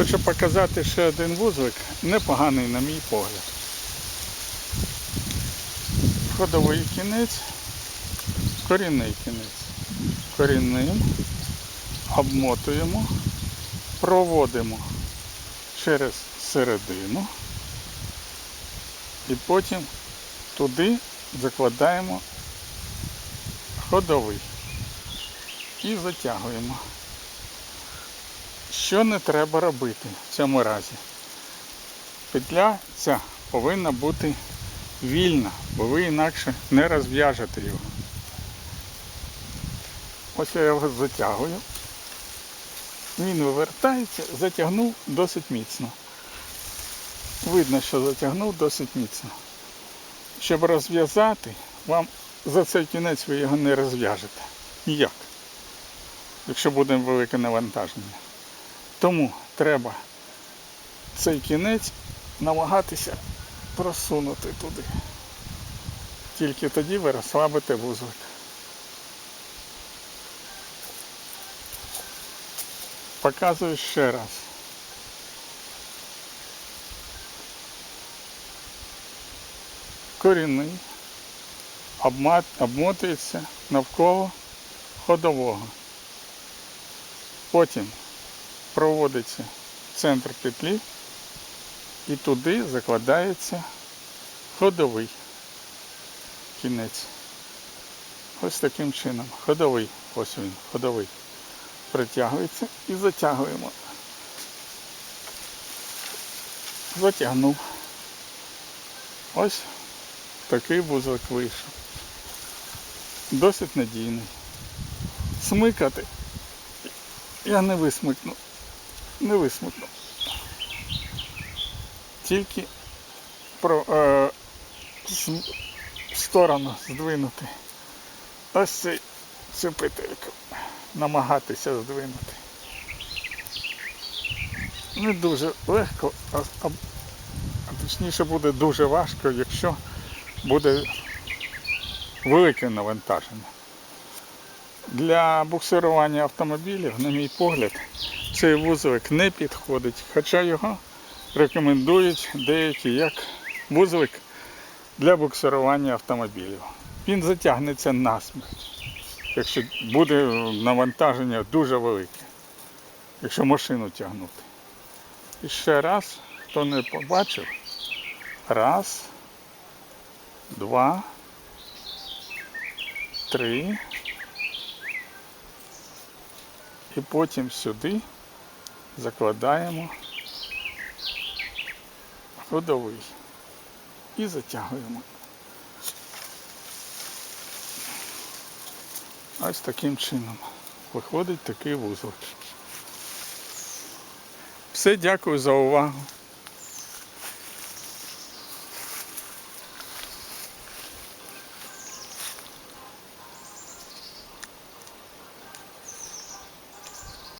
Хочу показати ще один вузлик, непоганий на мій погляд. Ходовий кінець, корінний кінець. Корінним обмотуємо, проводимо через середину і потім туди закладаємо ходовий і затягуємо. Що не треба робити в цьому разі? Петля ця повинна бути вільна, бо ви інакше не розв'яжете його. Ось я його затягую. Він вивертається, затягнув досить міцно. Видно, що затягнув досить міцно. Щоб розв'язати, вам за цей кінець ви його не розв'яжете. Ніяк. Якщо буде велике навантаження. Тому треба цей кінець намагатися просунути туди. Тільки тоді ви розслабите вузлик. Показую ще раз. Корінний обмотується навколо ходового. Потім проводиться центр петлі і туди закладається ходовий кінець. Ось таким чином. Ходовий. Ось він, ходовий. Притягується і затягуємо. Затягнув. Ось такий вузлик вийшов. Досить надійний. Смикати я не висмикну. Не висмикну. Тільки про, е, з- сторону здвинути. Ось цей, цю петельку. Намагатися здвинути. Не дуже легко, а, а, а точніше буде дуже важко, якщо буде велике навантаження. Для буксирування автомобілів, на мій погляд, цей вузлик не підходить, хоча його рекомендують деякі як вузлик для буксирування автомобілів. Він затягнеться насмерть, якщо буде навантаження дуже велике, якщо машину тягнути. І ще раз, хто не побачив, раз, два, три. І потім сюди закладаємо ходовий і затягуємо. Ось таким чином виходить такий вузол. Все, дякую за увагу.